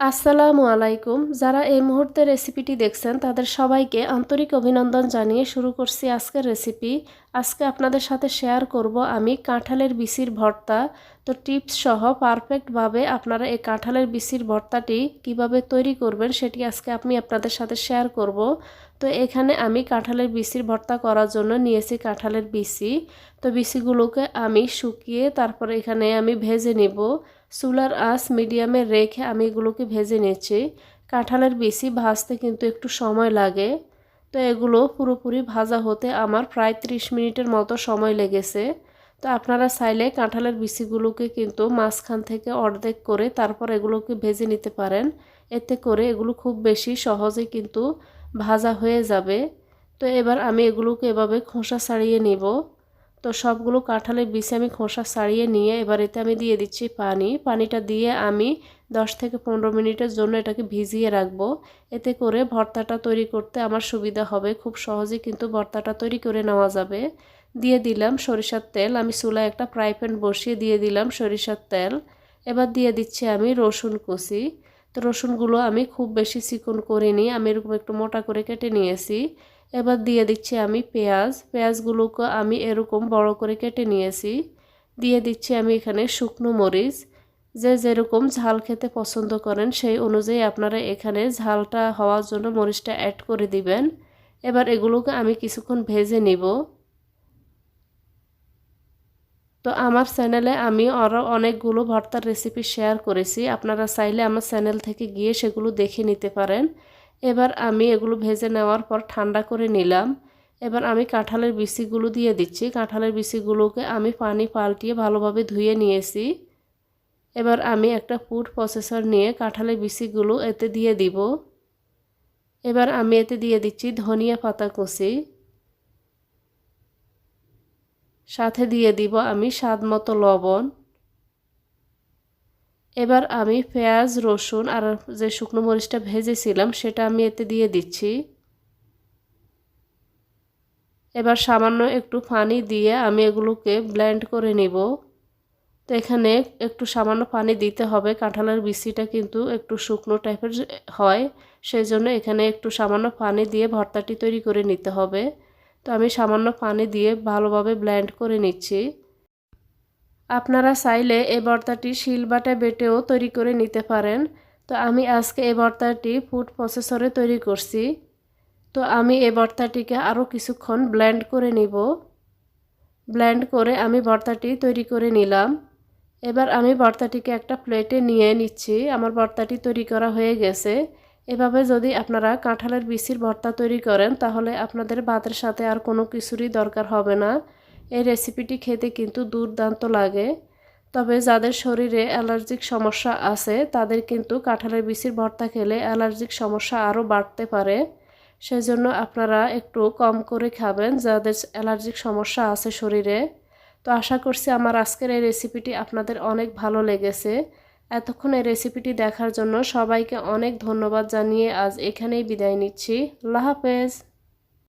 আসসালামু আলাইকুম। যারা এই মুহূর্তে রেসিপিটি দেখছেন, তাদের সবাইকে আন্তরিক অভিনন্দন জানিয়ে শুরু করছি আজকের রেসিপি আজকে আপনাদের সাথে শেয়ার করব আমি কাঁঠালের বিচির ভর্তা। তো টিপস সহ পারফেক্টভাবে আপনারা এই কাঁঠালের বিসির ভর্তাটি কীভাবে তৈরি করবেন সেটি আজকে আমি আপনাদের সাথে শেয়ার করব। তো এখানে আমি কাঁঠালের বিসির ভর্তা করার জন্য নিয়েছি কাঁঠালের বিসি তো বিসিগুলোকে আমি শুকিয়ে তারপরে এখানে আমি ভেজে নেব। চুলার আঁচ মিডিয়ামে রেখে আমি এগুলোকে ভেজে নিচ্ছি কাঁঠালের বিসি ভাজতে কিন্তু একটু সময় লাগে। তো এগুলো পুরোপুরি ভাজা হতে আমার প্রায় ত্রিশ মিনিটের মতো সময় লেগেছে। তো আপনারা চাইলে কাঁঠালের বিচিগুলোকে কিন্তু মাঝখান থেকে অর্ধেক করে তারপর এগুলোকে ভেজে নিতে পারেন। এতে করে এগুলো খুব বেশি সহজে কিন্তু ভাজা হয়ে যাবে। তো এবার আমি এগুলোকে এভাবে খোসা ছাড়িয়ে নিব। তো সবগুলো কাঁঠালের বিচে আমি খোসা ছাড়িয়ে নিয়ে এবার এতে আমি দিয়ে দিচ্ছি পানি। পানিটা দিয়ে আমি 10 থেকে পনেরো মিনিটের জন্য এটাকে ভিজিয়ে রাখব। এতে করে ভর্তাটা তৈরি করতে আমার সুবিধা হবে। খুব সহজেই কিন্তু ভর্তাটা তৈরি করে নেওয়া যাবে। দিয়ে দিলাম সরিষার তেল। আমি চুলায় একটা ফ্রাই প্যান বসিয়ে দিয়ে দিলাম সরিষার তেল। এবার দিয়ে দিচ্ছি আমি রসুন কুচি। তো রসুনগুলো আমি খুব বেশি চিকন করিনি, আমি এরকম একটু মোটা করে কেটে নিয়েছি। এবার দিয়ে দিচ্ছি আমি পেঁয়াজ। পেঁয়াজগুলোকে আমি এরকম বড় করে কেটে নিয়েছি। দিয়ে দিচ্ছি আমি এখানে শুকনো মরিচ। যে যেরকম ঝাল খেতে পছন্দ করেন, সেই অনুযায়ী আপনারা এখানে ঝালটা হওয়ার জন্য মরিচটা অ্যাড করে দিবেন। এবার এগুলোকে আমি কিছুক্ষণ ভেজে নিব। তো আমার চ্যানেলে আমি আরও অনেকগুলো ভর্তার রেসিপি শেয়ার করেছি। আপনারা চাইলে আমার চ্যানেল থেকে গিয়ে সেগুলো দেখে নিতে পারেন। এবার আমি এগুলো ভেজে নেওয়ার পর ঠান্ডা করে নিলাম। এবার আমি কাঁঠালের বিচিগুলো দিয়ে দিচ্ছি। কাঁঠালের বিচিগুলোকে আমি পানি পাল্টিয়ে ভালোভাবে ধুয়ে নিয়েছি। এবার আমি একটা ফুড প্রসেসর নিয়ে কাঁঠালের বিচিগুলো এতে দিয়ে দিব। এবার আমি এতে দিয়ে দিচ্ছি ধনিয়া পাতা কুচি। সাথে দিয়ে দিব আমি স্বাদ মতো লবণ। এবার আমি পেঁয়াজ, রসুন আর যে শুকনো মরিচটা ভেজেছিলাম সেটা আমি এতে দিয়ে দিচ্ছি। এবার সামান্য একটু পানি দিয়ে আমি এগুলোকে ব্লেন্ড করে নিব। তো এখানে একটু সামান্য পানি দিতে হবে, কাঁঠালের বিচিটা কিন্তু একটু শুকনো টাইপের হয় সেই জন্য এখানে একটু সামান্য পানি দিয়ে ভর্তাটি তৈরি করে নিতে হবে। তো আমি সামান্য পানি দিয়ে ভালোভাবে ব্লেন্ড করে নিচ্ছি। আপনারা চাইলে এই ভর্তাটি শিলবাটা বেটেও তৈরি করে নিতে পারেন। তো আমি আজকে এই ভর্তাটি ফুড প্রসেসরে তৈরি করছি। তো আমি এই ভর্তাটিকে আরও কিছুক্ষণ ব্লেন্ড করে নিব। ব্লেন্ড করে আমি ভর্তাটি তৈরি করে নিলাম। এবার আমি ভর্তাটিকে একটা প্লেটে নিয়ে নিচ্ছি। আমার ভর্তাটি তৈরি করা হয়ে গেছে। এভাবে যদি আপনারা কাঁঠালের বিচির ভর্তা তৈরি করেন, তাহলে আপনাদের ভাতের সাথে আর কোনো কিছুরই দরকার হবে না। এই রেসিপিটি খেতে কিন্তু দুর্দান্ত লাগে। তবে যাদের শরীরে অ্যালার্জিক সমস্যা আছে, তাদের কিন্তু কাঁঠালের বিচির ভর্তা খেলে অ্যালার্জিক সমস্যা আরও বাড়তে পারে। সেজন্য আপনারা একটু কম করে খাবেন যাদের অ্যালার্জিক সমস্যা আছে শরীরে। তো আশা করছি আমার আজকের এই রেসিপিটি আপনাদের অনেক ভালো লেগেছে। এতক্ষণ এই রেসিপিটি দেখার জন্য সবাইকে অনেক ধন্যবাদ জানিয়ে আজ এখানেই বিদায় নিচ্ছি। আল্লাহ হাফেজ।